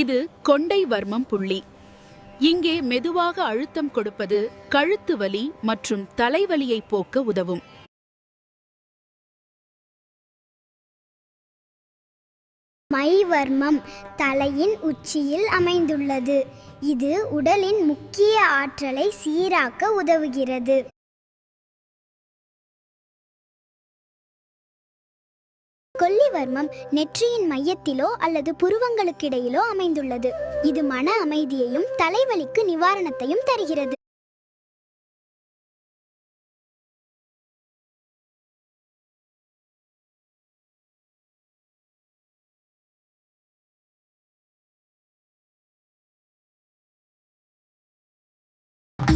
இது கொண்டை வர்மம் புள்ளி. இங்கே மெதுவாக அழுத்தம் கொடுப்பது கழுத்து வலி மற்றும் தலைவலியை போக்க உதவும். மைவர்மம் தலையின் உச்சியில் அமைந்துள்ளது. இது உடலின் முக்கிய ஆற்றலை சீராக்க உதவுகிறது. கொல்லிவர்மம் நெற்றியின் மையத்திலோ அல்லது புருவங்களுக்கிடையிலோ அமைந்துள்ளது. இது மன அமைதியையும் தலைவலிக்கு நிவாரணத்தையும் தருகிறது.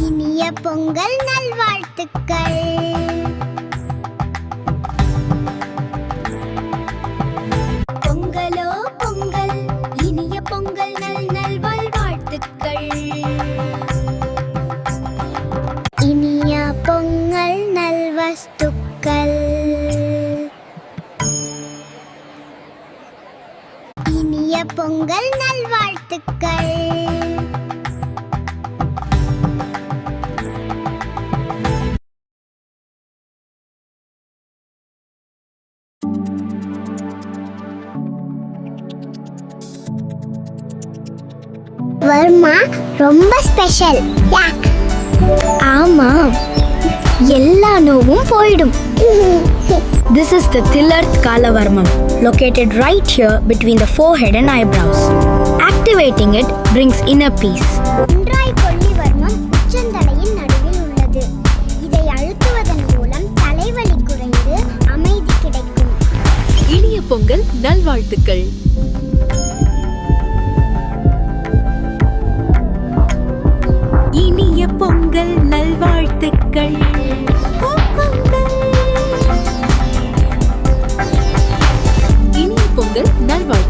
இனிய பொங்கல் நல்வாழ்த்துக்கள். இனிய பொங்கல் நல்வாழ்த்துக்கள். வர்மா ரொம்ப ஸ்பெஷல் ஆமா எல்லா நோவும் போயிடும். This is the Tillarth Kalavarmam, located right here between the forehead and eyebrows. Activating it brings inner peace. ஒன்றாய் கொல்லி வர்மம் உச்சந்தலையின் நடுவில் உள்ளது இதை அழுத்துவதன் மூலம் தலைவலி குறைந்து அமைதி கிடைக்கும் இனிய பொங்கல் நல்வாழ்த்துக்கள் இனிய பொங்கல் நல்வாழ்த்துக்கள் தொடர்ந்து நல்வாழ்வு